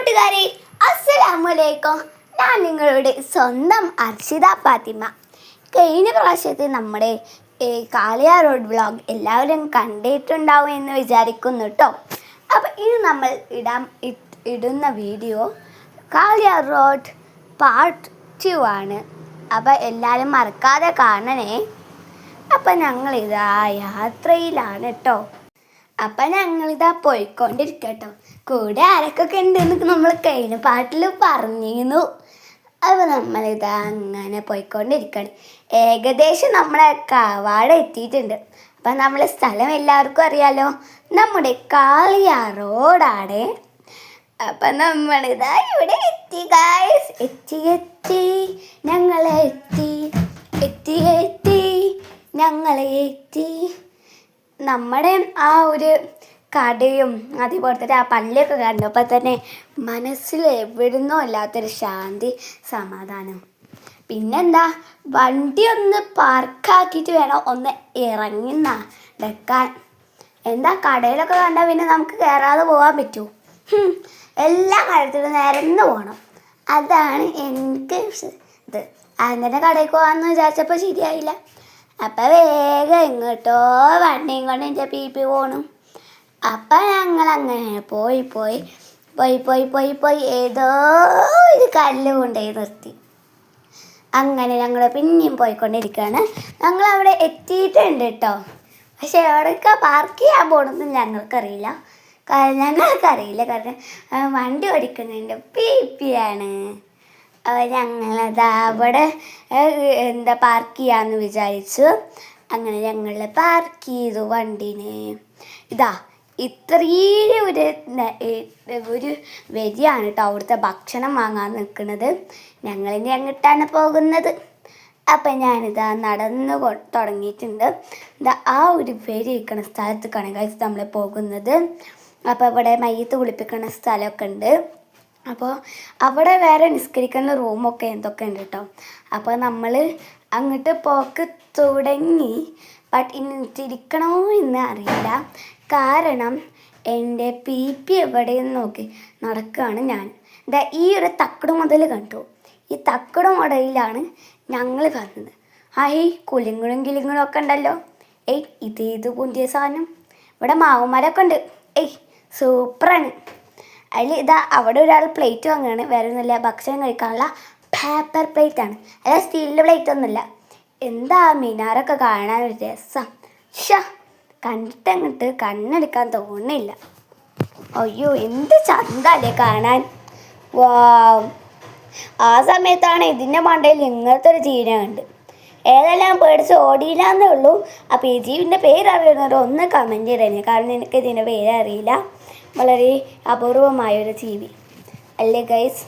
കൂട്ടുകാരെ അസ്സലാമലൈക്കും ഞാൻ നിങ്ങളുടെ സ്വന്തം അർഷിത ഫാത്തിമ. കഴിഞ്ഞ പ്രാവശ്യത്തെ നമ്മുടെ കാളിയ റോഡ് വ്ളോഗ് എല്ലാവരും കണ്ടിട്ടുണ്ടാവും എന്ന് വിചാരിക്കുന്നു കേട്ടോ അപ്പം ഇത് നമ്മൾ ഇടാൻ ഇടുന്ന വീഡിയോ കാളിയ റോഡ് പാർട്ട് ടു ആണ്. അപ്പോൾ എല്ലാവരും മറക്കാതെ കാണണേ. അപ്പം ഞങ്ങളിതാ യാത്രയിലാണ് കേട്ടോ അപ്പം ഞങ്ങളിതാ പോയിക്കൊണ്ടിരിക്കട്ടോ. കൂടെ ആരൊക്കെ ഉണ്ടെന്ന് നമ്മൾ കഴിഞ്ഞ പാട്ടിൽ പറഞ്ഞിരുന്നു. അപ്പോൾ നമ്മളിതാ അങ്ങനെ പോയിക്കൊണ്ടിരിക്കണം. ഏകദേശം നമ്മളെ കാവാട് എത്തിയിട്ടുണ്ട്. അപ്പം നമ്മളെ സ്ഥലം എല്ലാവർക്കും അറിയാലോ. നമ്മുടെ കാളിയ റോഡാണ് അപ്പം നമ്മളിതാ ഇവിടെ എത്തി ഗായ്സ് എത്തി എത്തി. ഞങ്ങളെ എത്തി. എത്തി എത്തി. ഞങ്ങളെ എത്തി. നമ്മുടെ ആ ഒരു കടയും അതേപോലെ തന്നെ ആ പള്ളിയൊക്കെ കണ്ടപ്പോൾ തന്നെ മനസ്സിൽ എവിടുന്നോ ഇല്ലാത്തൊരു ശാന്തി സമാധാനം. പിന്നെന്താ? വണ്ടി ഒന്ന് പാർക്കാക്കിയിട്ട് വേണം ഒന്ന് ഇറങ്ങി നടക്കാൻ എന്താ? കടയിലൊക്കെ കണ്ടാൽ പിന്നെ നമുക്ക് കയറാതെ പോകാൻ പറ്റൂ. എല്ലാ കാര്യത്തിലും നിരന്ന് പോകണം അതാണ് എനിക്ക് ഇത്. അങ്ങനെ കടയിൽ പോകാമെന്ന് വിചാരിച്ചപ്പോൾ ശരിയായില്ല. അപ്പോൾ വേഗം ഇങ്ങോട്ടോ വണ്ടിയും കൊണ്ട് എന്റെ പി പി പോണു. അപ്പം ഞങ്ങൾ അങ്ങനെ പോയി പോയി പോയി പോയി പോയി പോയി ഏതോ ഒരു കല്ല് കൊണ്ടുപോയി നിർത്തി. അങ്ങനെ ഞങ്ങൾ പിന്നെയും പോയിക്കൊണ്ടിരിക്കുകയാണ് ഞങ്ങൾ അവിടെ എത്തിയിട്ടുണ്ട് കേട്ടോ പക്ഷെ എവിടെയൊക്കെ പാർക്ക് ചെയ്യാൻ പോകണമെന്ന് ഞങ്ങൾക്കറിയില്ല. കാരണം ഞങ്ങൾക്കറിയില്ല. കാരണം വണ്ടി ഓടിക്കുന്നതിന്റെ പി പി ആണ് അപ്പോൾ ഞങ്ങളത് അവിടെ എന്താ പാർക്ക് ചെയ്യാമെന്ന് വിചാരിച്ചു. അങ്ങനെ ഞങ്ങൾ പാർക്ക് ചെയ്തു വണ്ടീനെ. ഇതാ ഇത്രയും ഒരു ഒരു വരിയാണ് കേട്ടോ അവിടുത്തെ ഭക്ഷണം വാങ്ങാൻ നിൽക്കുന്നത്. ഞങ്ങളിനി അങ്ങോട്ടാണ് പോകുന്നത്? അപ്പം ഞാനിതാ നടന്നു തുടങ്ങിയിട്ടുണ്ട്. ഇതാ ആ ഒരു വരി ഇരിക്കുന്ന സ്ഥലത്തേക്കാണ് കഴിച്ച് നമ്മൾ പോകുന്നത്. അപ്പോൾ ഇവിടെ മയ്യത്ത് കുളിപ്പിക്കുന്ന സ്ഥലമൊക്കെ ഉണ്ട്. അപ്പോൾ അവിടെ വേറെ നിസ്കരിക്കുന്ന റൂമൊക്കെ എന്തൊക്കെ ഉണ്ട് കേട്ടോ അപ്പോൾ നമ്മൾ അങ്ങോട്ട് പോക്ക് തുടങ്ങി. ബട്ട് ഇനി തിരിക്കണോ എന്ന് അറിയില്ല. കാരണം എന്റെ പി പി എവിടെയെന്ന് നോക്കി നടക്കുകയാണ് ഞാൻ. എന്താ ഈ ഒരു തക്കട് മുതൽ കണ്ടു? ഈ തക്കട് മുടലിലാണ് ഞങ്ങൾ വന്നത്. ആ ഈ കുലിങ്ങളും കിലിങ്ങളും ഒക്കെ ഉണ്ടല്ലോ. ഏയ് ഇത് ഇത് പുതിയ സാധനം? ഇവിടെ മാവുമരൊക്കെ ഉണ്ട്. ഏയ് സൂപ്പറാണ്. അതിൽ ഇതാ അവിടെ ഒരാൾ പ്ലേറ്റ് വാങ്ങുകയാണ് വേറെ ഒന്നുമില്ല ഭക്ഷണം കഴിക്കാനുള്ള പേപ്പർ പ്ലേറ്റ് ആണ്. അല്ല സ്റ്റീലിന്റെ പ്ലേറ്റ് ഒന്നുമില്ല. എന്താ മിനാറൊക്കെ കാണാൻ ഒരു രസം? ഷാ കണ്ടിട്ടങ്ങോട്ട് കണ്ണെടുക്കാൻ തോന്നില്ല അയ്യോ എന്ത് ചന്തല്ലേ കാണാൻ? വാ ആ സമയത്താണ് ഇതിന്റെ മണ്ടയിൽ ഇങ്ങനത്തെ ഒരു ജീവന കണ്ട്. ഏതെല്ലാം പേടിച്ച് ഓടിയില്ല എന്നേ ഉള്ളൂ. അപ്പോൾ ഈ ജീവിന്റെ പേര് അറിയുന്നവർ ഒന്ന് കമന്റ് ചെയ്തേ കാരണം എനിക്ക് ഇതിന്റെ പേര് അറിയില്ല. വളരെ അപൂർവമായൊരു ജീവി. അല്ലേ ഗൈസ്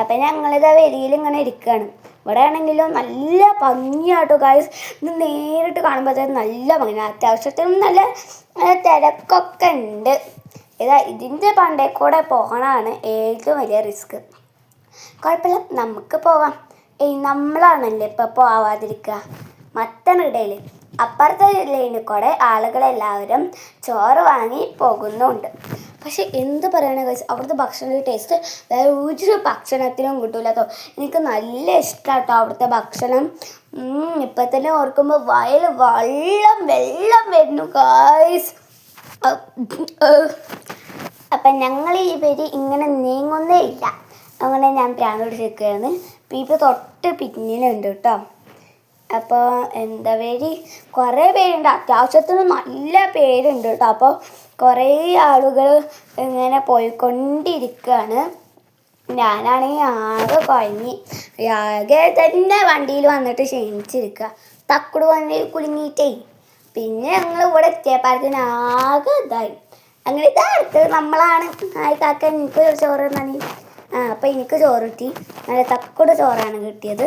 അപ്പം ഞങ്ങളിതാ വെളിയിൽ ഇങ്ങനെ ഇരിക്കുകയാണ് ഇവിടെ ആണെങ്കിലും നല്ല ഭംഗിയാട്ടോ ഗായ്സ് ഇത് നേരിട്ട് കാണുമ്പോൾ നല്ല ഭംഗി അത്യാവശ്യത്തിനും നല്ല തിരക്കൊക്കെ ഉണ്ട്. ഇതാ ഇതിന്റെ പണ്ടേ കൂടെ പോകണമാണ് ഏറ്റവും വലിയ റിസ്ക് കുഴപ്പമില്ല നമുക്ക് പോകാം. ഏയ് നമ്മളാണല്ലേ ഇപ്പം പോവാതിരിക്കുക. മറ്റനിടയിൽ അപ്പുറത്തെ ലൈനിൽ കൂടെ ആളുകളെല്ലാവരും ചോറ് വാങ്ങി പോകുന്നുണ്ട്. പക്ഷെ എന്ത് പറയണ കഴിച്ച് അവിടുത്തെ ഭക്ഷണത്തിന്റെ ടേസ്റ്റ് വേറെ ഒരു ഭക്ഷണത്തിനും കിട്ടൂലോ എനിക്ക് നല്ല ഇഷ്ടമാട്ടോ അവിടുത്തെ ഭക്ഷണം. ഇപ്പം തന്നെ ഓർക്കുമ്പോൾ വയൽ വെള്ളം വെള്ളം വരുന്നു കായ്സ് അപ്പം ഞങ്ങൾ ഈ പേര് ഇങ്ങനെ നീങ്ങുന്നേ ഇല്ല. അങ്ങനെ ഞാൻ പ്രാന്തോട് നിൽക്കുകയാണ് പീപ്പ് തൊട്ട് പിന്നിലുണ്ട് കേട്ടോ അപ്പോൾ എന്താ പേര്? കുറേ പേരുണ്ട്. അത്യാവശ്യത്തിന് നല്ല പേരുണ്ട് കേട്ടോ. അപ്പോൾ കുറേ ആളുകൾ ഇങ്ങനെ പോയിക്കൊണ്ടിരിക്കുകയാണ് ഞാനാണെങ്കിൽ ആകെ കുഴങ്ങി ആകെ തന്നെ വണ്ടിയിൽ വന്നിട്ട് ക്ഷീണിച്ചിരിക്കുക തക്കുട് വണ്ടിയിൽ കുലുങ്ങിയിട്ടേ പിന്നെ ഞങ്ങൾ ഇവിടെ എത്തിയപ്പോഴത്തേന് ആകെ ഇതായി. അങ്ങനെ ഇതാ നമ്മളാണ്. ആയി കാക്ക എനിക്ക് ചോറ് തന്നെ ആ അപ്പം എനിക്ക് ചോറ് കിട്ടി. നല്ല തക്കുട് ചോറാണ് കിട്ടിയത്.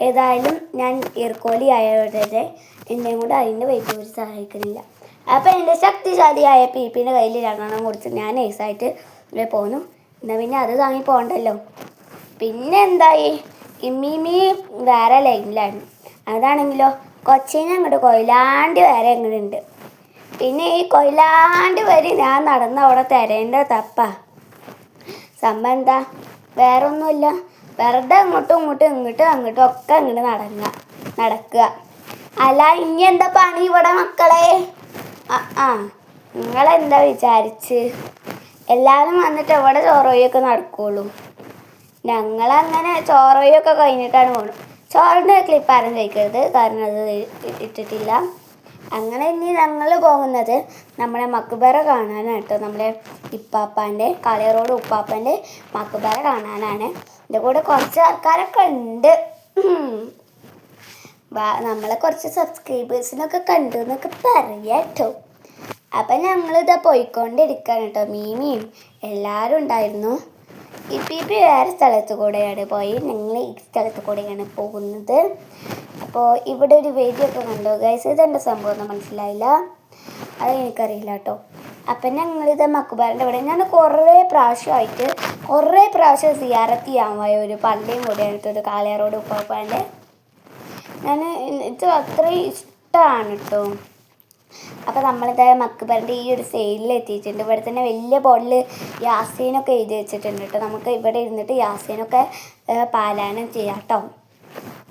ഏതായാലും ഞാൻ ഈർക്കോലി ആയവരുടെ എന്നെയും കൂടെ അതിന്റെ വെയിറ്റ് കുറിച്ച് സഹായിക്കുന്നില്ല അപ്പം എന്റെ ശക്തിശാലിയായ പി പിന്റെ കയ്യിൽ രണ്ടെണ്ണം കൊടുത്ത് ഞാൻ നൈസായിട്ട് ഇവിടെ പോന്നു. എന്നാൽ പിന്നെ അത് താങ്ങി പോകണ്ടല്ലോ. പിന്നെ എന്തായി? ഇമ്മീമി വേറെ ലൈനിലായിരുന്നു അതാണെങ്കിലോ കൊച്ചിനെ അങ്ങോട്ട് കൊയിലാണ്ട് വേറെ അങ്ങോട്ടുണ്ട് പിന്നെ ഈ കൊയിലാണ്ട് വരെ ഞാൻ നടന്ന് അവിടെ തരേണ്ട തപ്പ. സംഭവം എന്താ? വേറെ ഒന്നുമില്ല വെറുതെ അങ്ങോട്ടും ഇങ്ങോട്ടും ഇങ്ങോട്ടും അങ്ങോട്ടും ഒക്കെ അങ്ങോട്ട് നടങ്ങുക നടക്കുക. അല്ല ഇനി എന്താ പണി ഇവിടെ മക്കളെ? ആ നിങ്ങളെന്താ വിചാരിച്ച്? എല്ലാവരും വന്നിട്ട് എവിടെ ചോറോയൊക്കെ നടക്കുള്ളൂ? ഞങ്ങളങ്ങനെ ചോറോയൊക്കെ കഴിഞ്ഞിട്ടാണ് പോകുന്നത് ചോറിന്റെ ക്ലിപ്പ് ആരും കഴിക്കരുത് കാരണം അത് ഇട്ടിട്ടില്ല. അങ്ങനെ ഇനി ഞങ്ങൾ പോകുന്നത് നമ്മുടെ മക്ബറ കാണാനാണ് നമ്മുടെ ഇപ്പാപ്പാന്റെ കളയറോട് ഉപ്പാപ്പന്റെ മക്ബറ കാണാനാണ്. എന്റെ കൂടെ കുറച്ച് ആൾക്കാരൊക്കെ ഉണ്ട്. നമ്മളെ കുറച്ച് സബ്സ്ക്രൈബേഴ്സിനൊക്കെ കണ്ടു എന്നൊക്കെ പറയാം കേട്ടോ അപ്പം ഞങ്ങളിതാ പോയിക്കൊണ്ടിരിക്കുകയാണ് കേട്ടോ മീമിയും എല്ലാവരും ഉണ്ടായിരുന്നു. ഇപ്പം ഇപ്പം വേറെ സ്ഥലത്ത് കൂടെയാണ് പോയി. ഞങ്ങൾ ഈ സ്ഥലത്ത് കൂടെയാണ് പോകുന്നത്. അപ്പോൾ ഇവിടെ ഒരു വേദിയൊക്കെ കണ്ടോ. ഗൈസ് ഇതെന്റെ സംഭവം ഒന്നും മനസ്സിലായില്ല? അത് എനിക്കറിയില്ല കേട്ടോ അപ്പം ഞങ്ങളിത് മക്കുബാറിന്റെ ഇവിടെ ഞാൻ കുറേ പ്രാവശ്യമായിട്ട് കുറേ പ്രാവശ്യം സിയാറത്ത് ചെയ്യാൻ ഒരു പള്ളിയും കൂടി കേട്ടോ ഒരു കാളിയാറോട് ഉപ്പാപ്പാന്റെ ഞാൻ ഇത് അത്രയും ഇഷ്ടമാണ് കേട്ടോ. അപ്പോൾ നമ്മളിതായ മക്കബറിന്റെ ഈ ഒരു സെയിലിൽ എത്തിയിട്ടുണ്ട്. ഇവിടെ തന്നെ വലിയ ബോർഡിൽ യാസീനൊക്കെ എഴുതി വെച്ചിട്ടുണ്ട് കേട്ടോ. നമുക്ക് ഇവിടെ ഇരുന്നിട്ട് യാസീനൊക്കെ പാലായനം ചെയ്യാം കേട്ടോ.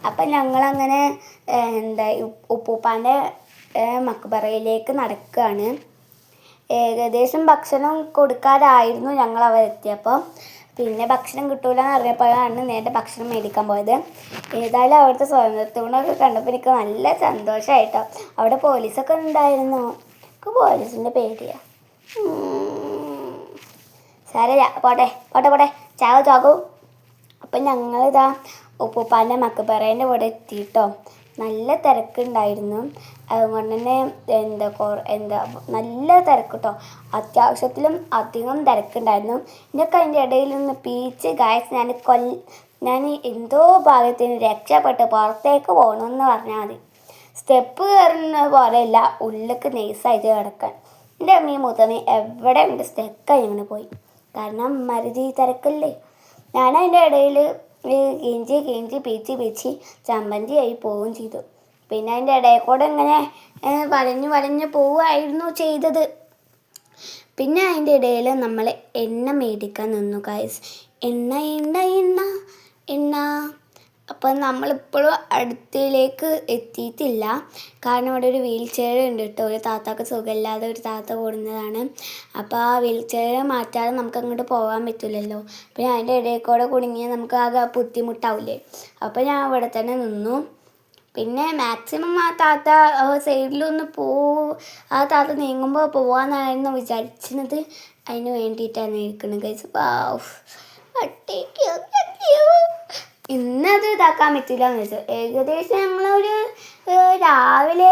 അപ്പം ഞങ്ങളങ്ങനെ എന്താ ഉപ്പ് ഉപ്പൂപ്പാന്റെ മക്ബറയിലേക്ക് നടക്കുകയാണ്. ഏകദേശം ഭക്ഷണം കൊടുക്കാറായിരുന്നു ഞങ്ങൾ അവിടെ എത്തിയപ്പോൾ പിന്നെ ഭക്ഷണം കിട്ടൂല എന്ന് അറിഞ്ഞപ്പോഴാണ് നേരെ ഭക്ഷണം മേടിക്കാൻ പോയത്. ഏതായാലും അവിടുത്തെ സ്വാതന്ത്ര്യത്തിനൊക്കെ കണ്ടപ്പോൾ എനിക്ക് നല്ല സന്തോഷമായിട്ടോ അവിടെ പോലീസൊക്കെ ഉണ്ടായിരുന്നു. എനിക്ക് പോലീസിന്റെ പേടിയാ. സാരല്ല പോട്ടെ പോട്ടെ പോട്ടെ. ചാവ് ചാകൂ അപ്പം ഞങ്ങളിതാ ഉപ്പുപ്പാന്റെ മക്കപ്പറേന്റെ കൂടെ എത്തിയിട്ടോ നല്ല തിരക്കുണ്ടായിരുന്നു. അതുകൊണ്ട് തന്നെ എന്താ എന്താ നല്ല തിരക്ക് കേട്ടോ അത്യാവശ്യത്തിലും അധികം തിരക്കുണ്ടായിരുന്നു. എന്നൊക്കെ അതിന്റെ ഇടയിൽ നിന്ന് പീച്ച് ഗായസ് ഞാൻ കൊൽ ഞാൻ എന്തോ ഭാഗത്തിന് രക്ഷപ്പെട്ട്. പുറത്തേക്ക് പോകണമെന്ന് പറഞ്ഞാൽ മതി. സ്റ്റെപ്പ് കയറുന്ന പോലെയല്ല ഉള്ളിലേക്ക് നൈസായിട്ട് കിടക്കാൻ. എന്റെ അമ്മയും മുത്തമ്മയും എവിടെ ഉണ്ട്? സ്റ്റെക്കായി ഇങ്ങനെ പോയി. കാരണം മരുതി തിരക്കല്ലേ. ഞാൻ അതിന്റെ ഇടയിൽ കിഞ്ചി കിഞ്ചി പീച്ചി പീച്ചി ചമ്മന്തിയായി പോവുകയും ചെയ്തു. പിന്നെ അതിന്റെ ഇടയിൽ കൂടെ ഇങ്ങനെ വലഞ്ഞു വലഞ്ഞു പോവുമായിരുന്നു ചെയ്തത്. പിന്നെ അതിന്റെ ഇടയിൽ നമ്മൾ എണ്ണ മേടിക്കാൻ നിന്നു കായസ് എണ്ണ എണ്ണ എണ്ണ എണ്ണ. അപ്പം നമ്മളിപ്പോഴും അടുത്തിലേക്ക് എത്തിയിട്ടില്ല. കാരണം ഇവിടെ ഒരു വീൽ ചെയർ ഉണ്ട് കേട്ടോ. ഒരു താത്താക്ക് സുഖമില്ലാതെ ഒരു താത്ത കൂടുന്നതാണ് അപ്പോൾ ആ വീൽ ചെയർ മാറ്റാതെ നമുക്ക് അങ്ങോട്ട് പോകാൻ പറ്റില്ലല്ലോ. പിന്നെ അതിന്റെ ഇടയിൽ കൂടെ കുടുങ്ങിയാൽ നമുക്ക് ആകെ ബുദ്ധിമുട്ടാവില്ലേ? അപ്പോൾ ഞാൻ അവിടെ തന്നെ നിന്നു. പിന്നെ മാക്സിമം ആ താത്ത സൈഡിലൊന്ന് പോ ആ താത്ത നീങ്ങുമ്പോൾ പോവാന്നായിരുന്നു വിചാരിച്ചിരുന്നത്. അതിന് വേണ്ടിയിട്ടാണ് ഇരിക്കുന്നത് ഗൈസ് ഇന്നത് ഇതാക്കാൻ പറ്റില്ല എന്ന് വെച്ചാൽ ഏകദേശം ഏഹ്, രാവിലെ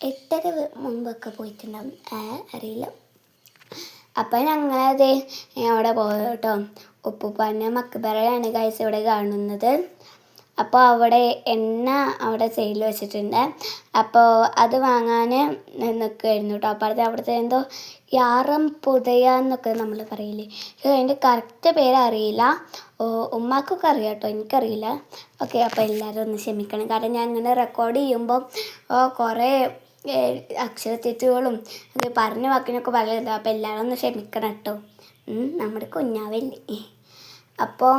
എട്ടര മുമ്പൊക്കെ പോയിട്ടുണ്ടാവും. അറിയില്ല. അപ്പം ഞങ്ങളത് അവിടെ കേട്ടോ ഉപ്പുപ്പാന്റെ മക്ബറയാണ് ഗൈസ് ഇവിടെ കാണുന്നത്. അപ്പോൾ അവിടെ എണ്ണ അവിടെ സെയിൽ വെച്ചിട്ടുണ്ട്. അപ്പോൾ അത് വാങ്ങാൻ നിൽക്കുമായിരുന്നു കേട്ടോ അപ്പോഴത്തെ അവിടുത്തെ എന്തോ യാറം പുതയ എന്നൊക്കെ നമ്മൾ പറയില്ലേ? അതിന്റെ കറക്റ്റ് പേര് അറിയില്ല. ഉമ്മാക്കൊക്കെ അറിയാം കേട്ടോ എനിക്കറിയില്ല. ഓക്കെ അപ്പോൾ എല്ലാവരും ഒന്ന് ക്ഷമിക്കണം. കാരണം ഞാൻ ഇങ്ങനെ റെക്കോർഡ് ചെയ്യുമ്പോൾ കുറേ അക്ഷര തെറ്റുകളും അത് പറഞ്ഞ വാക്കിനൊക്കെ പറയുന്നത് അപ്പോൾ എല്ലാവരും ഒന്ന് ക്ഷമിക്കണം കേട്ടോ നമ്മുടെ കുഞ്ഞാവല്ലേ. അപ്പോൾ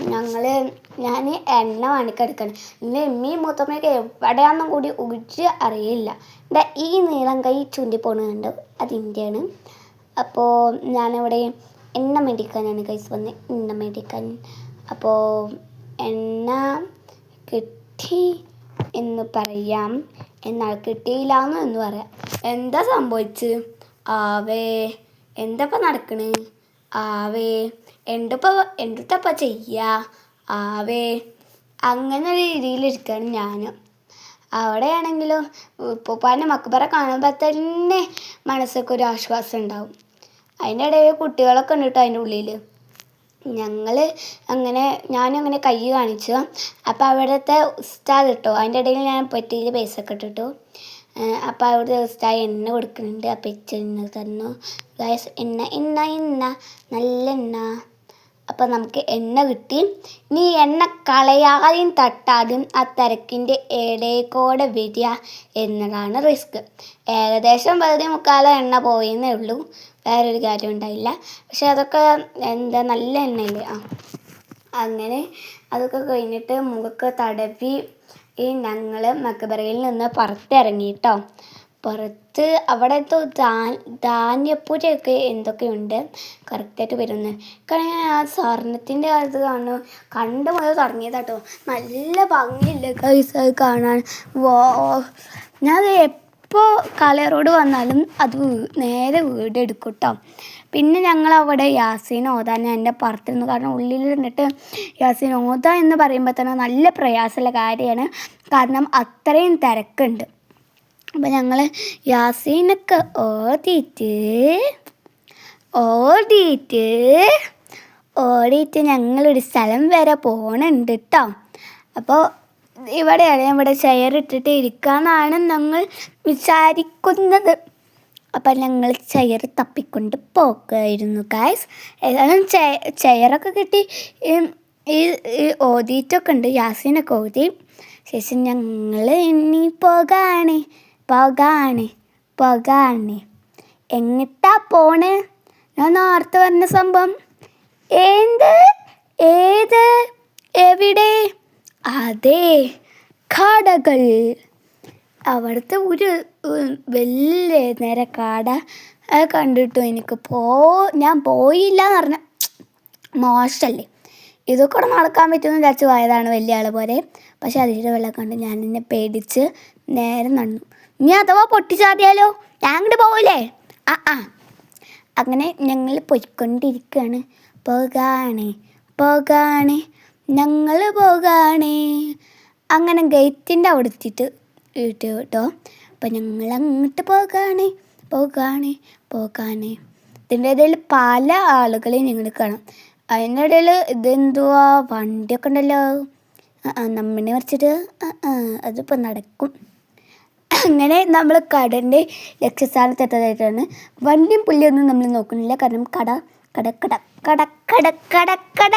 ഞങ്ങൾ ഞാൻ എണ്ണ വാങ്ങിക്കെടുക്കണം. ഇന്ന് ഉമ്മയും മൂത്തമ്മയൊക്കെ എവിടെയാണെന്നും കൂടി ഒരു അറിയില്ല. എന്റെ ഈ നീളം കൈ ചുണ്ടി പോണുണ്ട് അതിന്റെയാണ് അപ്പോൾ ഞാനിവിടെ എണ്ണ മേടിക്കാനാണ് കൈസ് വന്നത് എണ്ണ മേടിക്കാൻ. അപ്പോൾ എണ്ണ കിട്ടി എന്ന് പറയാം. എന്നാൽ കിട്ടിയില്ല എന്ന് പറയാം. എന്താ സംഭവിച്ച്? ആവേ. എന്താ നടക്കണേ? ആവേ. എന്തിപ്പോ എന്തിട്ടപ്പ ചെയ്യുക ആവേ. അങ്ങനെ ഒരു രീതിയിലിരിക്കുകയാണ് ഞാൻ അവിടെയാണെങ്കിലും ഉപ്പൂപ്പാന്റെ മക്ബറ കാണുമ്പോൾ തന്നെ മനസ്സൊക്കെ ഒരു ആശ്വാസം ഉണ്ടാവും. അതിന്റെ ഇടയിൽ കുട്ടികളൊക്കെ ഉണ്ട് കേട്ടോ അതിന്റെ ഉള്ളിൽ ഞങ്ങൾ അങ്ങനെ ഞാനും അങ്ങനെ കൈ കാണിച്ചു. അപ്പോൾ അവിടുത്തെ ഉസ്താദ് ഇട്ടോ അതിന്റെ ഇടയിൽ ഞാൻ പറ്റിയിൽ പൈസ ഒക്കെ ഇട്ടിട്ടു അപ്പോൾ അവിടുത്തെ ഉസ്താദ് എണ്ണ കൊടുക്കുന്നുണ്ട്. അപ്പോൾ എണ്ണ തന്നു. എണ്ണ എണ്ണ എണ്ണ. നല്ല എണ്ണ. അപ്പം നമുക്ക് എണ്ണ കിട്ടി. നീ എണ്ണ കളയാതെയും തട്ടാതെയും ആ തിരക്കിന്റെ ഇടയിൽക്കൂടെ വരിക എന്നതാണ് റിസ്ക് ഏകദേശം പകുതി മുക്കാലം എണ്ണ പോയെന്നേ ഉള്ളൂ. വേറൊരു കാര്യം ഉണ്ടായില്ല. പക്ഷെ അതൊക്കെ എന്താ നല്ല എണ്ണയില്ലേ? ആ. അങ്ങനെ അതൊക്കെ കഴിഞ്ഞിട്ട് മുഖമൊക്കെ തടവി ഈ ഞങ്ങൾ മക്കബറയിൽ നിന്ന് പുറത്തിറങ്ങി കേട്ടോ പുറത്ത് അവിടെ ധാ ധാന്യപ്പുരയൊക്കെ എന്തൊക്കെയുണ്ട്? കറക്റ്റായിട്ട് വരുന്നത് കാരണം ആ സ്വർണത്തിന്റെ അത് കാണുന്നു കണ്ട് മുതൽ തുടങ്ങിയതാട്ടോ. നല്ല ഭംഗിയില്ലേ കൈസ് അത് കാണാൻ. വാ. ഞാൻ എപ്പോൾ കലറോട് വന്നാലും അത് നേരെ വീട് എടുക്കും കേട്ടോ പിന്നെ ഞങ്ങൾ അവിടെ യാസീൻ ഓതാൻ എന്റെ പുറത്തിരുന്നു കാരണം ഉള്ളിൽ നിന്നിട്ട് യാസീൻ ഓത എന്ന് പറയുമ്പോൾ തന്നെ നല്ല പ്രയാസമുള്ള കാര്യമാണ്. കാരണം അത്രയും തിരക്കുണ്ട്. അപ്പം ഞങ്ങൾ യാസീനൊക്കെ ഓടിയിട്ട് ഓടിയിട്ട് ഓടിയിട്ട് ഞങ്ങളൊരു സ്ഥലം വരെ പോകണുണ്ട് കേട്ടോ അപ്പോൾ ഇവിടെയാണ് ഇവിടെ ചെയർ ഇട്ടിട്ട് ഇരിക്കാമെന്നാണ് ഞങ്ങൾ വിചാരിക്കുന്നത്. അപ്പം ഞങ്ങൾ ചെയർ തപ്പിക്കൊണ്ട് പോകുമായിരുന്നു ഗായ്സ് ഏതായാലും ചെയറൊക്കെ കിട്ടി. ഈ ഓതിയിട്ടൊക്കെ ഉണ്ട് യാസീനൊക്കെ ഓതി ശേഷം ഞങ്ങൾ ഇനി പോകാണ്. പോകാണ് പോകാണ്. എങ്ങിട്ടാ പോണ്? ഞാൻ നേരത്തെ പറഞ്ഞ സംഭവം. എന്ത് ഏത് എവിടെ? അതെ കടകൾ. അവിടുത്തെ ഒരു വലിയ നേരെ കാട കണ്ടിട്ടു എനിക്ക് പോ ഞാൻ പോയില്ല എന്ന് പറഞ്ഞ മോശമല്ലേ ഇതൊക്കെ കൂടെ നടക്കാൻ പറ്റുമെന്ന് വിചാരിച്ച് പോയതാണ് വലിയ ആൾ പോലെ. പക്ഷെ അതിന്റെ വെള്ളം കണ്ട് ഞാൻ എന്നെ പേടിച്ച് നേരെ നടന്നു. ഇനി അഥവാ പൊട്ടിച്ചാതിയാലോ? ഞാൻ അങ്ങോട്ട് പോവില്ലേ ആ ആ. അങ്ങനെ ഞങ്ങൾ പൊയ്ക്കൊണ്ടിരിക്കുകയാണ് പോകാണ് പോകാണ്. ഞങ്ങൾ പോകാണ്. അങ്ങനെ ഗേറ്റിന്റെ അവിടെ എത്തിയിട്ട് ഇട്ടു കേട്ടോ. അപ്പം ഞങ്ങൾ അങ്ങോട്ട് പോകാണ് പോകാണ് പോകാണ്. ഇതിന്റെ ഇടയിൽ പല ആളുകളെയും ഞങ്ങൾ കാണാം. അതിന്റെ ഇടയിൽ ഇതെന്തുവാ? വണ്ടിയൊക്കെ ഉണ്ടല്ലോ. നമ്മളെ മറിച്ചിട്ട്? അതിപ്പോൾ നടക്കും. അങ്ങനെ നമ്മൾ കടന്റെ ലക്ഷ്യസ്ഥാനത്ത് എത്തതായിട്ടാണ് വണ്ടിയും പുള്ളിയൊന്നും നമ്മൾ നോക്കുന്നില്ല. കാരണം കട കട കട കട കട കട കട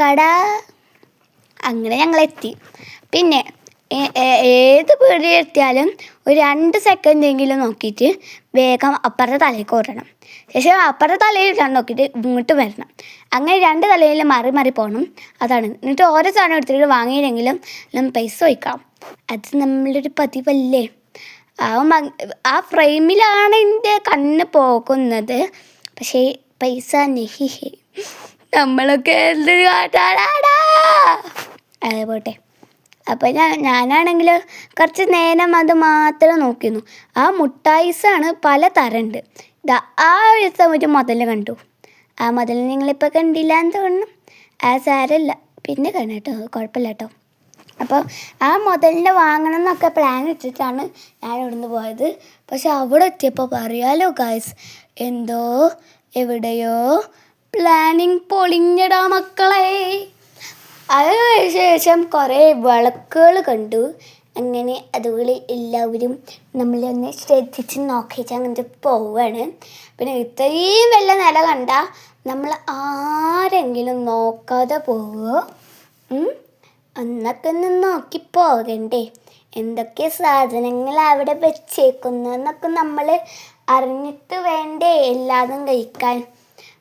കട. അങ്ങനെ ഞങ്ങൾ എത്തി പിന്നെ ഏത് പേടി എത്തിയാലും ഒരു രണ്ട് സെക്കൻഡ് എങ്കിലും നോക്കിയിട്ട് വേഗം അപ്പുറത്തെ തലയിൽ ഓടണം. ശേഷം അപ്പുറത്തെ തലയിൽ ഇടാൻ നോക്കിയിട്ട് ഇങ്ങോട്ട് വരണം. അങ്ങനെ രണ്ട് തലയിൽ മാറി മാറി പോകണം അതാണ്. എന്നിട്ട് ഓരോ സാധനം എടുത്തിട്ട് വാങ്ങിയില്ലെങ്കിലും നമ്മൾ പൈസ വയ്ക്കാം അത് നമ്മളൊരു പതിവല്ലേ? ആ ആ ഫ്രെയിമിലാണ് എന്റെ കണ്ണ് പോകുന്നത്. പക്ഷേ പൈസ നെഹി നമ്മളൊക്കെ എന്ത് പോട്ടെ. അപ്പോൾ ഞാൻ ഞാനാണെങ്കിൽ കുറച്ച് നേരം അത് മാത്രം നോക്കിയിരുന്നു. ആ മുട്ടായിസാണ് പല തരമുണ്ട് ഇതാ ആ ഒരു ഒരു മുതൽ കണ്ടു. ആ മുതൽ നിങ്ങളിപ്പോൾ കണ്ടില്ല എന്ന് തോന്നുന്നു. ആ സാരല്ല. പിന്നെ കാണാം കേട്ടോ കുഴപ്പമില്ല കേട്ടോ അപ്പോൾ ആ മുതലിനെ വാങ്ങണം എന്നൊക്കെ പ്ലാൻ ഇട്ടിട്ടാണ് ഞാൻ ഇവിടുന്ന് പോയത്. പക്ഷെ അവിടെ എത്തിയപ്പോൾ പറയാലോ ഗായ്സ് എന്തോ എവിടെയോ പ്ലാനിങ് പൊളിഞ്ഞടാ മക്കളെ. അതിനുശേഷം കുറേ വിളക്കുകൾ കണ്ടു. അങ്ങനെ അതുപോലെ എല്ലാവരും നമ്മളൊന്ന് ശ്രദ്ധിച്ച് നോക്കിയിട്ട് അങ്ങനത്തെ പോവാണ്. പിന്നെ ഇത്രയും വല്ല നില കണ്ട നമ്മൾ ആരെങ്കിലും നോക്കാതെ പോവുമോ ഉം? ഒന്നൊക്കെ ഒന്ന് നോക്കി പോകണ്ടേ. എന്തൊക്കെ സാധനങ്ങൾ അവിടെ വെച്ചേക്കുന്നു എന്നൊക്കെ നമ്മൾ അറിഞ്ഞിട്ട് വേണ്ടേ എല്ലാതും കഴിക്കാൻ.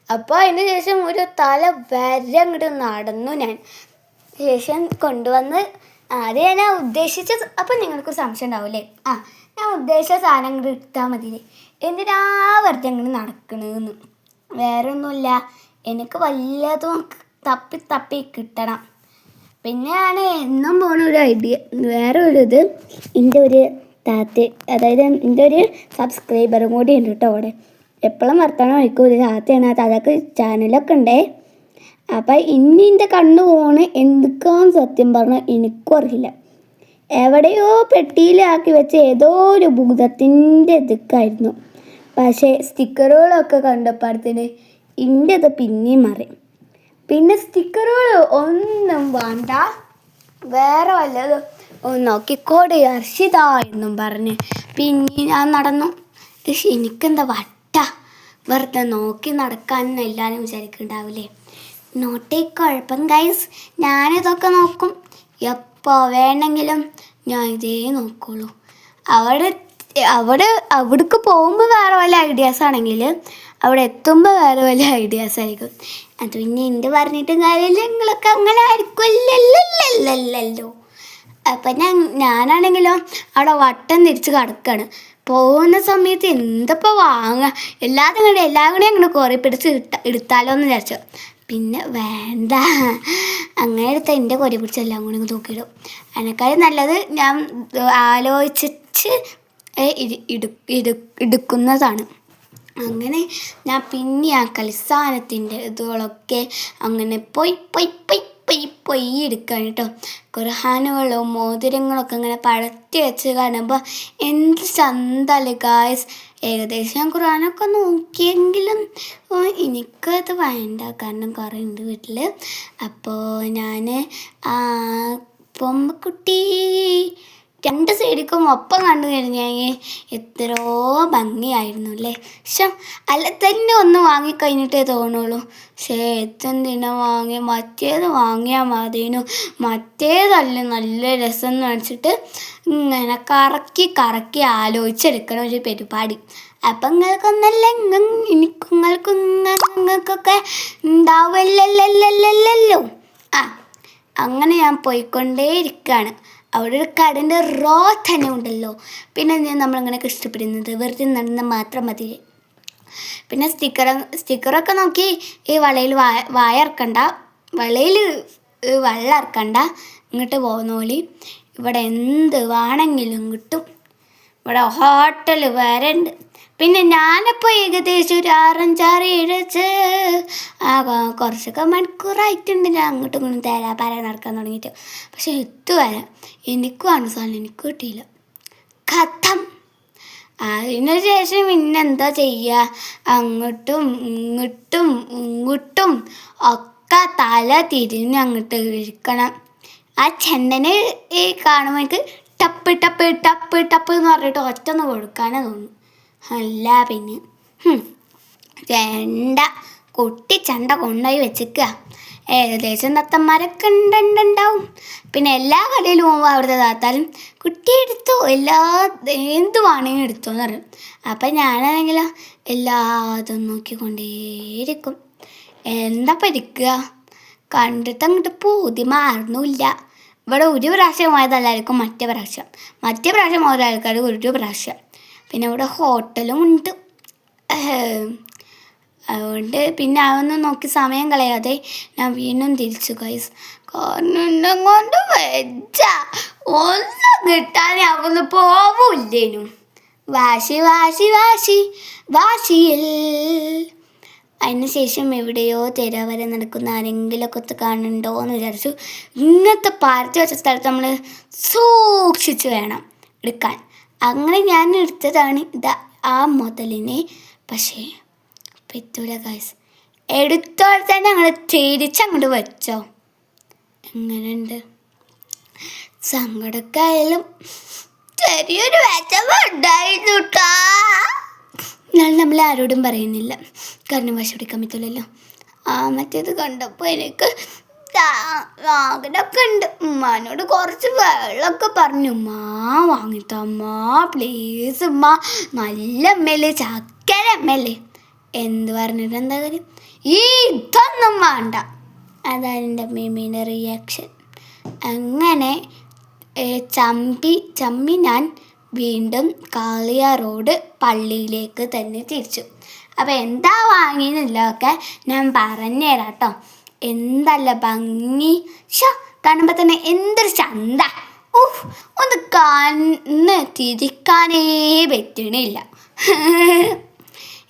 അപ്പോൾ അതിന് ശേഷം ഒരു തല വരെ അങ്ങോട്ട് നടന്നു ഞാൻ. ശേഷം കൊണ്ടുവന്ന് ആദ്യം ഞാൻ ഉദ്ദേശിച്ച അപ്പം നിങ്ങൾക്ക് സംശയം ഉണ്ടാവില്ലേ ആ ഞാൻ ഉദ്ദേശിച്ച സാധനം അങ്ങോട്ട് ഇട്ടാൽ മതി എന്തിനാ വെറുതെ അങ്ങനെ നടക്കണമെന്ന് വേറെ ഒന്നുമില്ല എനിക്ക് വല്ലതും തപ്പി തപ്പി കിട്ടണം. പിന്നെയാണ് എന്നും പോണ ഒരു ഐഡിയ വേറെ ഒരു ഇത് എന്റെ ഒരു താത്ത അതായത് എന്റെ ഒരു സബ്സ്ക്രൈബറും കൂടി ഉണ്ട് കേട്ടോ അവിടെ. എപ്പോഴും വർത്തമാനം വയ്ക്കും ഒരു താത്തയാണ് ആ ചാനലൊക്കെ ഉണ്ടേ. അപ്പം ഇനി എന്റെ കണ്ണ് പോണ് എന്തൊക്കെയാന്ന് സത്യം പറഞ്ഞാൽ എനിക്കും അറിയില്ല. എവിടെയോ പെട്ടിയിലാക്കി വെച്ച ഏതോ ഒരു ഭൂതത്തിന്റെ ഇതൊക്കെ പക്ഷേ സ്റ്റിക്കറുകളൊക്കെ കണ്ടപ്പോഴത്തേന് ഇന്റെത് പിന്നെയും മാറി. പിന്നെ സ്റ്റിക്കറുകൾ ഒന്നും വേണ്ട. വേറെ വല്ലതും. ഒന്ന് നോക്കിക്കോട് ഹർഷിത എന്നും പറഞ്ഞ്. പിന്നെ ഞാൻ നടന്നു. പക്ഷെ എനിക്കെന്താ വട്ട? വെറുതെ നോക്കി നടക്കാൻ എല്ലാവരും വിചാരിക്കുന്നുണ്ടാവില്ലേ നോട്ടേ കുഴപ്പം ഗൈസ് ഞാനിതൊക്കെ നോക്കും. എപ്പോൾ വേണമെങ്കിലും ഞാൻ ഇതേ നോക്കുള്ളൂ. അവിടെ അവിടെ അവിടേക്ക് പോകുമ്പോൾ വേറെ വല്ല ഐഡിയാസ് ആണെങ്കിൽ അവിടെ എത്തുമ്പോൾ വേറെ വല്ല ഐഡിയാസ് ആയിരിക്കും. അത് പിന്നെ എന്ത് പറഞ്ഞിട്ടും കാര്യമില്ല. നിങ്ങളൊക്കെ അങ്ങനെ ആയിരിക്കുമല്ലോ അപ്പം ഞാൻ ഞാനാണെങ്കിലോ അവിടെ വട്ടം തിരിച്ച് കിടക്കാണ്. പോകുന്ന സമയത്ത് എന്തപ്പോൾ വാങ്ങുക എല്ലാതും കൂടെ എല്ലാം കൂടെ അങ്ങനെ കുറേ പിടിച്ച് ഇട്ട എടുത്താലോ എന്ന് വിചാരിച്ചു. പിന്നെ വേണ്ട. അങ്ങനെ എടുത്ത എന്റെ കൊരി പിടിച്ച് എല്ലാം കൂടി തൂക്കിയിടും. അതിനേക്കാളും നല്ലത് ഞാൻ ആലോചിച്ച് എടുക്കുന്നതാണ്. അങ്ങനെ ഞാൻ പിന്നെ ആ കളിസ്ഥാനത്തിന്റെ ഇതുകളൊക്കെ അങ്ങനെ പൊയ് പൊയ് പൊയ് പൊയ് പൊയ് എടുക്കുകയാണ് കേട്ടോ. കുർഹാനുകളും മോതിരങ്ങളൊക്കെ അങ്ങനെ പഴത്തി വെച്ച് കാണുമ്പോൾ എന്ത് ചന്തല്ലേ ഗായ്സ് ഏകദേശം ഖുർആനൊക്കെ നോക്കിയെങ്കിലും എനിക്കത് വേണ്ട. കാരണം കുറേ ഉണ്ട് വീട്ടിൽ അപ്പോൾ ഞാൻ പൊമ്പക്കുട്ടി രണ്ട് സൈഡിക്കും ഒപ്പം കണ്ടു കഴിഞ്ഞാൽ എത്രയോ ഭംഗിയായിരുന്നു അല്ലേ? പക്ഷെ അല്ല തന്നെ ഒന്ന് വാങ്ങിക്കഴിഞ്ഞിട്ടേ തോന്നുള്ളൂ. പക്ഷേ എത്തെന്തിനാ വാങ്ങി മറ്റേത് വാങ്ങിയാൽ മതിനു. മറ്റേതല്ല നല്ല രസം എന്ന് വെച്ചിട്ട് ഇങ്ങനെ കറക്കി കറക്കി ആലോചിച്ചെടുക്കണ ഒരു പരിപാടി. അപ്പം നിങ്ങൾക്കൊന്നല്ല എനിക്ക് നിങ്ങൾക്ക് നിങ്ങൾക്കൊക്കെ ഉണ്ടാവില്ലല്ലോ ആ അങ്ങനെ ഞാൻ പോയിക്കൊണ്ടേയിരിക്കുകയാണ് അവിടെ ഒരു കടന്റെ റോ തന്നെ ഉണ്ടല്ലോ. പിന്നെ ഞാൻ നമ്മളിങ്ങനെ കഷ്ടപ്പെടുന്നത് വെറുതെ നടന്ന് മാത്രം മതി. പിന്നെ സ്റ്റിക്കർ സ്റ്റിക്കറൊക്കെ നോക്കി ഈ വളയിൽ വായ വായ ഇറക്കണ്ട വളയിൽ വെള്ളം ഇറക്കണ്ട ഇങ്ങോട്ട് പോന്നോളി. ഇവിടെ എന്ത് വേണമെങ്കിലും കിട്ടും. ഇവിടെ ഹോട്ടൽ വരെ ഉണ്ട്. പിന്നെ ഞാനിപ്പോൾ ഏകദേശം ഒരു ആറഞ്ചാറ് കൊ- കുറച്ചൊക്കെ മണിക്കൂറായിട്ടുണ്ട്. ഞാൻ അങ്ങോട്ടും ഇങ്ങോട്ടും തരാ പറയാൻ നടക്കാൻ തുടങ്ങിയിട്ട്. പക്ഷെ എത്തുവരെ എനിക്കും ആണ് എനിക്ക് കിട്ടിയില്ല. കഥം. അതിന് ശേഷം പിന്നെ എന്താ ചെയ്യുക അങ്ങോട്ടും ഇങ്ങോട്ടും ഇങ്ങോട്ടും ഒക്കെ തല തിരിഞ്ഞ് അങ്ങോട്ട് ഇരിക്കണം. ആ ചെന്നനെ ഈ കാണുമ്പോൾ എനിക്ക് ടപ്പ് ടപ്പ് ടപ്പ് ടപ്പ് എന്ന് പറഞ്ഞിട്ട് ഒറ്റ ഒന്ന് കൊടുക്കാനേ തോന്നുന്നു. അല്ല പിന്നെ. ചെണ്ട കുട്ടി ചണ്ട കൊണ്ടുപോയി വെച്ചിക്കുക. ഏകദേശം തത്തന്മാരൊക്കെ ഉണ്ടുണ്ടാവും. പിന്നെ എല്ലാ കടയിലും പോകുമ്പോൾ അവിടുത്തെ താത്താലും കുട്ടി എടുത്തോ? എല്ലാ എന്ത് വേണമെങ്കിലും എടുത്തോ? എന്ന് പറയും. അപ്പം ഞാനാണെങ്കിലോ എല്ലാതും നോക്കിക്കൊണ്ടേയിരിക്കും. എന്താ പഠിക്കുക കണ്ടിട്ട് അങ്ങോട്ട് പൂതി മാറുന്നില്ല ഇവിടെ ഒരു പ്രാവശ്യം പോയതല്ലായിരിക്കും മറ്റേ പ്രാവശ്യം. മറ്റേ പ്രാവശ്യം ഓരോ ആൾക്കാർ ഒരു പ്രാവശ്യം. പിന്നെ അവിടെ ഹോട്ടലും ഉണ്ട്. അതുകൊണ്ട് പിന്നെ അതൊന്നും നോക്കി സമയം കളയാതെ ഞാൻ വീണ്ടും തിരിച്ചു കൈസ് കാരണം കൊണ്ട് വെച്ച ഒന്നും കിട്ടാൻ അവന്ന് പോവൂല്ലേനു. വാശി വാശി വാശി വാശിയിൽ. അതിന് ശേഷം എവിടെയോ തിര വരെ നടക്കുന്ന ആരെങ്കിലുമൊക്കെ ഒത്ത് കാണുന്നുണ്ടോ എന്ന് വിചാരിച്ചു. ഇങ്ങനത്തെ പാർട്ടി വെച്ച സ്ഥലത്ത് നമ്മൾ സൂക്ഷിച്ച് വേണം എടുക്കാൻ. അങ്ങനെ ഞാൻ എടുത്തതാണ് ഇതാ ആ മുതലിനെ. പക്ഷേ പറ്റൂല ഗൈസ് എടുത്തോൾ തന്നെ ഞങ്ങൾ തിരിച്ചങ്ങോട്ട് വെച്ചോ. എങ്ങനെയുണ്ട്? സങ്കടമൊക്കെ ആയാലും ചെറിയൊരു വിഷമം ഉണ്ടായിരുന്നു ഞാൻ നമ്മൾ ആരോടും പറയുന്നില്ല. കാരണം വശം പിടിക്കാൻ പറ്റില്ലല്ലോ ആ മറ്റേത് കണ്ടപ്പോൾ എനിക്ക് ആഗ്രഹമൊക്കെ ഉണ്ട്. ഉമ്മാനോട് കുറച്ച് വെള്ളമൊക്കെ പറഞ്ഞു. ഉമ്മാ വാങ്ങിത്തമ്മ പ്ലീസ് ഉമ്മ നല്ല അമ്മയല്ലേ ചക്കര അമ്മയല്ലേ. എന്ത് പറഞ്ഞിട്ട് എന്താ കാര്യം? ഈ ഇതൊന്നും വേണ്ട. അതാണ് എന്റെ മീമീന്റെ റിയാക്ഷൻ അങ്ങനെ ചമ്പി ചമ്മി ഞാൻ വീണ്ടും കാളിയ റോഡ് പള്ളിയിലേക്ക് തന്നെ തിരിച്ചു. അപ്പോൾ എന്താ വാങ്ങിയെന്നുള്ളതൊക്കെ ഞാൻ പറഞ്ഞുതരാം കേട്ടോ. എന്തല്ല ഭംഗി? ഷോ കാണുമ്പോൾ തന്നെ എന്തൊരു ചന്ത. ഊഹ് ഒന്ന് കണ്ണ് തിരിക്കാനേ പറ്റണില്ല.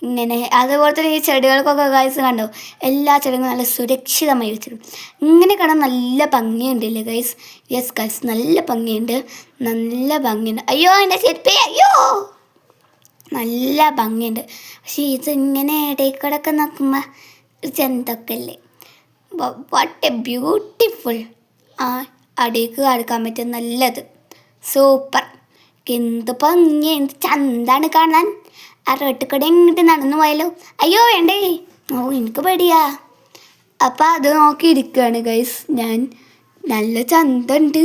ഇങ്ങനെ അതുപോലെ തന്നെ ഈ ചെടികൾക്കൊക്കെ ഗൈസ് കണ്ടോ? എല്ലാ ചെടികളും നല്ല സുരക്ഷിതമായി വെച്ചിട്ടുണ്ട് ഇങ്ങനെ കാണാൻ നല്ല ഭംഗിയുണ്ടല്ലേ ഗൈസ് യെസ് ഗൈസ് നല്ല ഭംഗിയുണ്ട്. നല്ല ഭംഗിയുണ്ട്. അയ്യോ എന്റെ ചെരുപ്പേ അയ്യോ! നല്ല ഭംഗിയുണ്ട്. പക്ഷേ ഇത് കൂടെ ഒക്കെ നോക്കുമ്പോൾ ചെന്തൊക്കെ അല്ലേ വാട്ട് എ ബ്യൂട്ടിഫുൾ ആ അടിക്ക് കാണിക്കാൻ പറ്റിയ നല്ലത്. സൂപ്പർ എന്ത് ഭംഗി എന്ത് ചന്താണ് കാണാൻ. ആ റോട്ടിക്കൂടെ ഇങ്ങോട്ട് നടന്നു പോയാലോ? അയ്യോ വേണ്ടേ? ഓ എനിക്ക് പേടിയാ. അപ്പം അത് നോക്കി ഇരിക്കുകയാണ് ഗൈസ് ഞാൻ നല്ല ചന്തമുണ്ട്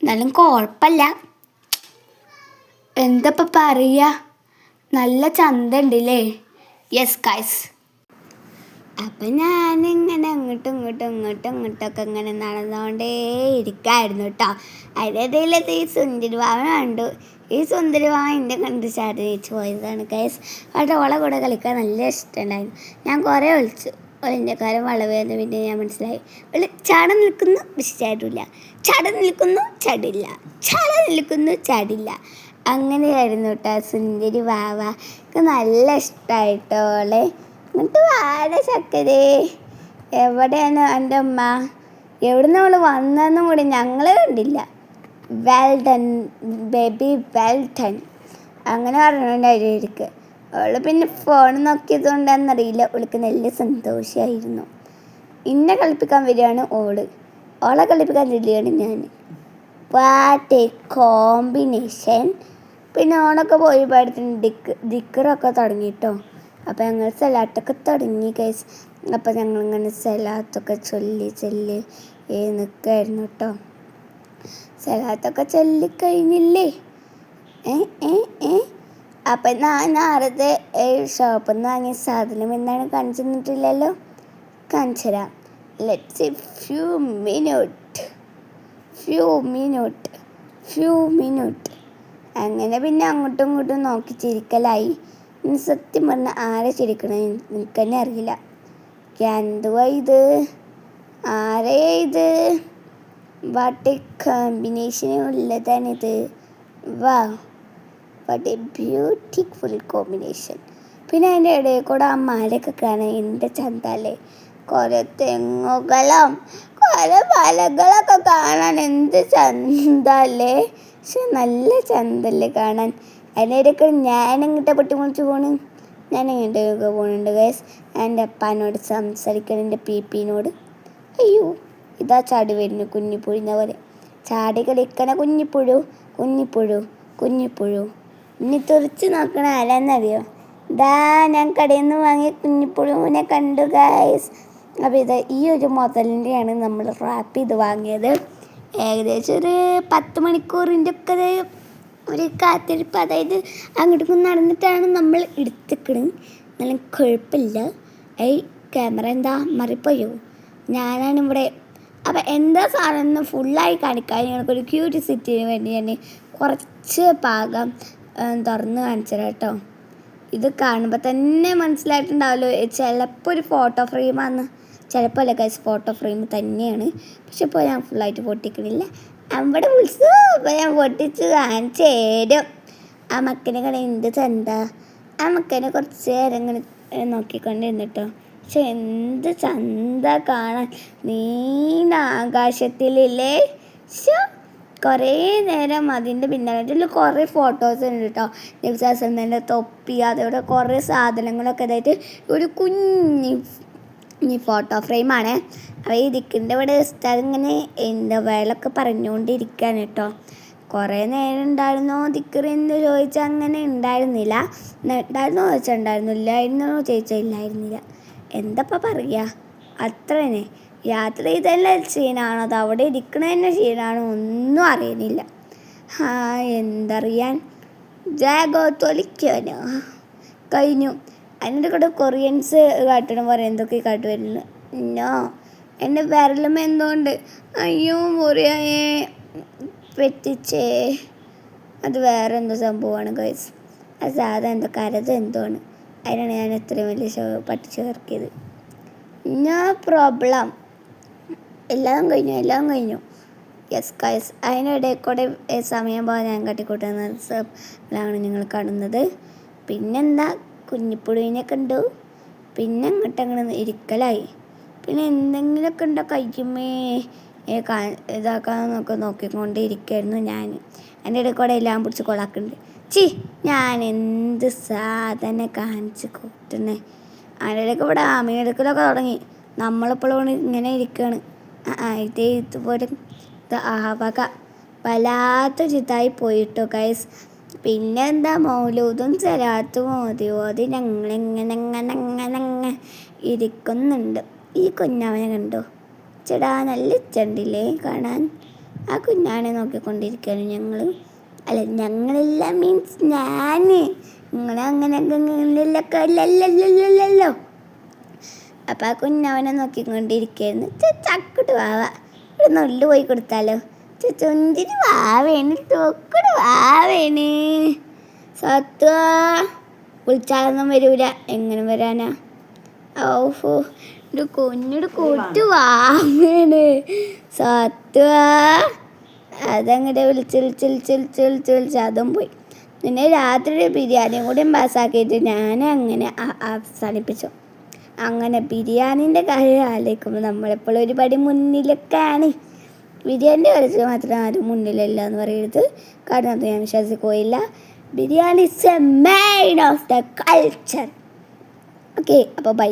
എന്നാലും കുഴപ്പമില്ല എന്തപ്പ പറയുക നല്ല ചന്ത ഉണ്ടല്ലേ യെസ് ഗൈസ് അപ്പം ഞാനിങ്ങനെ അങ്ങോട്ടും ഇങ്ങോട്ടും ഇങ്ങോട്ടും ഇങ്ങോട്ടൊക്കെ ഇങ്ങനെ നടന്നുകൊണ്ടേ ഇരിക്കായിരുന്നു കേട്ടോ അതിനിടയിലത് ഈ സുന്ദരിഭാവൻ കണ്ടു. ഈ സുന്ദരിഭാവൻ എന്റെ കണ്ട് ചാടി ജയിച്ചു പോയതാണ്. കേസ് അവിടെ ഓളെ കൂടെ കളിക്കാൻ നല്ല ഇഷ്ടമുണ്ടായിരുന്നു. ഞാൻ കുറേ വിളിച്ചു. ഒളിഞ്ഞക്കാരൻ വളവേന്ന് പിന്നെ ഞാൻ മനസ്സിലായി. ഒളി ചാട നിൽക്കുന്നു പക്ഷെ ചാടില്ല. ചാട നിൽക്കുന്നു ചാടില്ല. ചാട നിൽക്കുന്നു ചാടില്ല. അങ്ങനെയായിരുന്നു കേട്ടോ സുന്ദരി വാവ എനിക്ക് നല്ല ഇഷ്ടമായിട്ടോ ഓളെ വാഴ ചക്കരേ. എവിടെയാണ് എന്റെ അമ്മ എവിടുന്ന് അവൾ വന്നതെന്നും കൂടി ഞങ്ങൾ കണ്ടില്ല. Well done baby well done അങ്ങനെ പറഞ്ഞുകൊണ്ടായിരിക്കും അവൾ പിന്നെ ഫോൺ നോക്കിയതുകൊണ്ടാണെന്നറിയില്ല അവൾക്ക് നല്ല സന്തോഷമായിരുന്നു ഇന്നെ കളിപ്പിക്കാൻ വരികയാണ് ഓൾ. ഓളെ കളിപ്പിക്കാൻ വരികയാണ് ഞാൻ പാട്ട് കോമ്പിനേഷൻ പിന്നെ ഓണൊക്കെ പോയി പാടത്തിന് ഡിക്ക് ദിക്കറൊക്കെ തുടങ്ങിട്ടോ. അപ്പോൾ ഞങ്ങൾ സലാത്തൊക്കെ തുടങ്ങി ഗൈസ് അപ്പോൾ ഞങ്ങളിങ്ങനെ സലാത്തൊക്കെ ചൊല്ലി ചൊല്ലി നിൽക്കായിരുന്നു കേട്ടോ സലാത്തൊക്കെ ചൊല്ലിക്കഴിഞ്ഞില്ലേ ഏ ഏ ഏ. അപ്പം ഞാൻ നേരത്തെ ഷോപ്പിൽ നിന്ന് വാങ്ങിയ സാധനം എന്നാണ് കാണിച്ചു തന്നിട്ടില്ലല്ലോ കാണിച്ചു തരാം let's few minute few minute few minute അങ്ങനെ പിന്നെ അങ്ങോട്ടും ഇങ്ങോട്ടും നോക്കി ചിരിക്കലായി. സത്യം പറഞ്ഞാൽ ആരെ ചിരിക്കണേ? എനിക്ക് തന്നെ അറിയില്ല. എന്തുവാ ഇത്? ആരേ ഇത്? വാട്ട് എ കോമ്പിനേഷൻ ഉള്ളതാണിത് വാ വാട്ട് എ ബ്യൂട്ടിഫുൾ കോമ്പിനേഷൻ പിന്നെ അതിന്റെ ഇടയിൽ കൂടെ ആ മലയൊക്കെ കാണാൻ എന്റെ ചന്തല്ലേ? കുറേ തെങ്ങുകളും കുറേ മലകളൊക്കെ കാണാൻ എന്ത് ചന്തല്ലേ? പക്ഷെ നല്ല ചന്തല്ലേ കാണാൻ. അതിനിടയ്ക്ക് ഞാൻ എങ്ങോട്ടാ പൊട്ടി മുളിച്ച് പോണ്. ഞാൻ എങ്ങോട്ടേക്ക് പോകുന്നുണ്ട് ഗൈസ് എന്റെ അപ്പാനോട് സംസാരിക്കണം എന്റെ പി അയ്യോ ഇതാ ചാടി വരുന്നു കുഞ്ഞിപ്പുഴിന്ന പോലെ ചാടി കളിക്കണ കുഞ്ഞിപ്പുഴു കുഞ്ഞിപ്പുഴു കുഞ്ഞിപ്പുഴു. ഇനി തുറച്ച് നോക്കണ ആരാന്നറിയോ? ഇതാ ഞാൻ കടയിൽ നിന്ന് വാങ്ങിയ കുഞ്ഞിപ്പുഴുവിനെ കണ്ടു ഗൈസ് അപ്പോൾ ഇത് ഈ ഒരു മുതലിന്റെയാണ് നമ്മൾ റാപ്പ് ചെയ്ത് വാങ്ങിയത്. ഏകദേശം ഒരു പത്ത് മണിക്കൂറിന്റെ ഒക്കെ ഒരു കാത്തിരിപ്പ്. അതായത് അങ്ങോട്ടും നടന്നിട്ടാണ് നമ്മൾ എടുത്തിക്കണത് നല്ല കുഴപ്പമില്ല. ഏയ് ക്യാമറ എന്താ? മറിപ്പോയോ? ഞാനാണ് ഇവിടെ. അപ്പം എന്താ സാധനം ഫുള്ളായി കാണിക്കാൻ ഞങ്ങൾക്കൊരു ക്യൂരിയസിറ്റിന് വേണ്ടി ഞാൻ കുറച്ച് പാകം തുറന്ന് കാണിച്ചത് കേട്ടോ. ഇത് കാണുമ്പോൾ തന്നെ മനസ്സിലായിട്ടുണ്ടാവല്ലോ ചിലപ്പോൾ ഒരു ഫോട്ടോ ഫ്രെയിമാണ് ചിലപ്പോൾ അല്ല ഗൈസ് ഫോട്ടോ ഫ്രെയിം തന്നെയാണ്. പക്ഷെ ഇപ്പോൾ ഞാൻ ഫുള്ളായിട്ട് പൊട്ടിക്കണില്ല. അവിടെ വിളിച്ചു അപ്പോൾ ഞാൻ പൊട്ടിച്ച് കാണിച്ചു തരും. ആ മക്കനെ കട എന്ത് ചന്ത? ആ മക്കനെ കുറച്ച് നേരം ഇങ്ങനെ നോക്കിക്കൊണ്ടിരുന്നിട്ടോ. പക്ഷെ എന്ത് ചന്ത കാണാൻ നീണ്ട ആകാശത്തിലില്ലേ? കുറേ നേരം അതിന്റെ പിന്നാലെ. കുറേ ഫോട്ടോസ് ഉണ്ട് കേട്ടോ. നിൽസാസന്റെ തൊപ്പി അതോടെ കുറേ സാധനങ്ങളൊക്കെ ഇതായിട്ട് ഒരു കുഞ്ഞി ഈ ഫോട്ടോ ഫ്രെയിമാണ് അപ്പോൾ ദിക്കിന്റെ ഇവിടെ ഇങ്ങനെ എന്താ വേളൊക്കെ പറഞ്ഞുകൊണ്ടിരിക്കുകയാണ് കേട്ടോ. കുറേ നേരം ഉണ്ടായിരുന്നോ? ദിക്കറി എന്ന് ചോദിച്ചാൽ അങ്ങനെ ഉണ്ടായിരുന്നില്ല. ഉണ്ടായിരുന്നോ ചോദിച്ചാൽ ഉണ്ടായിരുന്നു ഇല്ലായിരുന്നോ ചോദിച്ചാൽ ഇല്ലായിരുന്നില്ല. എന്തപ്പോൾ പറയുക അത്ര തന്നെ യാത്ര ചെയ്തല്ല ക്ഷീണാണോ? അത് അവിടെ ഇരിക്കണ തന്നെ ക്ഷീണമാണോ ഒന്നും അറിയുന്നില്ല. ആ എന്തറിയാൻ? ജാഗോ തൊലിക്കാനോ കഴിഞ്ഞു. അതിന്റെ കൂടെ കൊറിയൻസ് കാട്ടണ പോലെ എന്തൊക്കെ കാട്ടു വരുന്നു നോ എന്റെ വിരലും എന്തുകൊണ്ട് അയ്യോ മുറിയായേ. പെറ്റിച്ചേ. അത് വേറെ എന്തോ സംഭവമാണ് ഗൈസ് അത് സാധാ എന്തോ? കരത് എന്തുമാണ് അതിനാണ് ഞാൻ ഇത്രയും വലിയ പട്ടി ചേർക്കിയത് നോ പ്രോബ്ലം എല്ലാം കഴിഞ്ഞു എല്ലാം കഴിഞ്ഞു. യെസ് ഗൈസ് അതിനിടെ കൂടെ സമയം പോകാൻ ഞാൻ കാട്ടിക്കൂട്ടുന്നതാണ് നിങ്ങൾ കാണുന്നത്. പിന്നെന്താ? കുഞ്ഞിപ്പുഴുവിനെ കണ്ടു പിന്നെ അങ്ങോട്ട് അങ്ങനെ ഇരിക്കലായി. പിന്നെ എന്തെങ്കിലുമൊക്കെ ഉണ്ടോ കഴിക്കുമേ ഇതാക്കാന്നൊക്കെ നോക്കിക്കൊണ്ട് ഇരിക്കായിരുന്നു ഞാൻ. എന്റെ ഇടയിൽ കൂടെ എല്ലാം പിടിച്ച് കൊളാക്കുന്നുണ്ട്. ചി ഞാൻ എന്ത് സാധനം കാണിച്ച് കൂട്ടണേ അതിന്റെ ഇടയ്ക്ക് ഇവിടെ ആമയെടുക്കലൊക്കെ തുടങ്ങി. നമ്മളിപ്പോഴും ഇങ്ങനെ ഇരിക്കുകയാണ്. ഇതേ ഇതുപോലെ ഇത് ആവക വല്ലാത്ത ചിത്തായി പോയിട്ടോ ഗൈസ് പിന്നെ എന്താ മൗലൂദും സലാത്തും ഓതി ഓതി ഞങ്ങളിങ്ങനെ ഇരിക്കുന്നുണ്ട്. ഈ കുഞ്ഞാവനെ കണ്ടോ? ചേടാ നല്ല ചെണ്ടില്ലേ കാണാൻ? ആ കുഞ്ഞാനെ നോക്കിക്കൊണ്ടിരിക്കുകയാണ് ഞങ്ങൾ അല്ല ഞങ്ങളെല്ലാം മീൻസ് ഞാൻ നിങ്ങൾ അങ്ങനെ അല്ലല്ലോ അപ്പം ആ കുഞ്ഞവനെ നോക്കിക്കൊണ്ടിരിക്കുകയായിരുന്നു ചക്കുട്ട് വാവ ഒരു നുള്ളു പോയി കൊടുത്താലോ? ചുഞ്ചിന് വാവേണ് തൊക്കുട് വാവേണ്. സത്വ വിളിച്ചാലൊന്നും വരൂല. എങ്ങനെ വരാനാ? ഓഹോ ഒരു കൊഞ്ഞിട് കൂട്ട് വാവേണ്. സത്വ അതങ്ങനെ വിളിച്ച് വിളിച്ച് വിളിച്ച് വിളിച്ച് വിളിച്ച് വിളിച്ച് അതും പോയി. പിന്നെ രാത്രി ബിരിയാണിയും കൂടി പാസ്സാക്കിയിട്ട് ഞാൻ അങ്ങനെ അവസാനിപ്പിച്ചു. അങ്ങനെ ബിരിയാണീന്റെ കാര്യം ആലോചിക്കുമ്പോൾ നമ്മളെപ്പോഴും ഒരുപാട് പടി മുന്നിലൊക്കെയാണ്. ബിരിയാണിന്റെ കാര്യത്തിൽ മാത്രം ആരും മുന്നിലല്ല എന്ന് പറയരുത്. കാരണം അത് ഞാൻ വിശ്വസിക്കുകയില്ല. Biryani is a main of the culture okay അപ്പോൾ ബൈ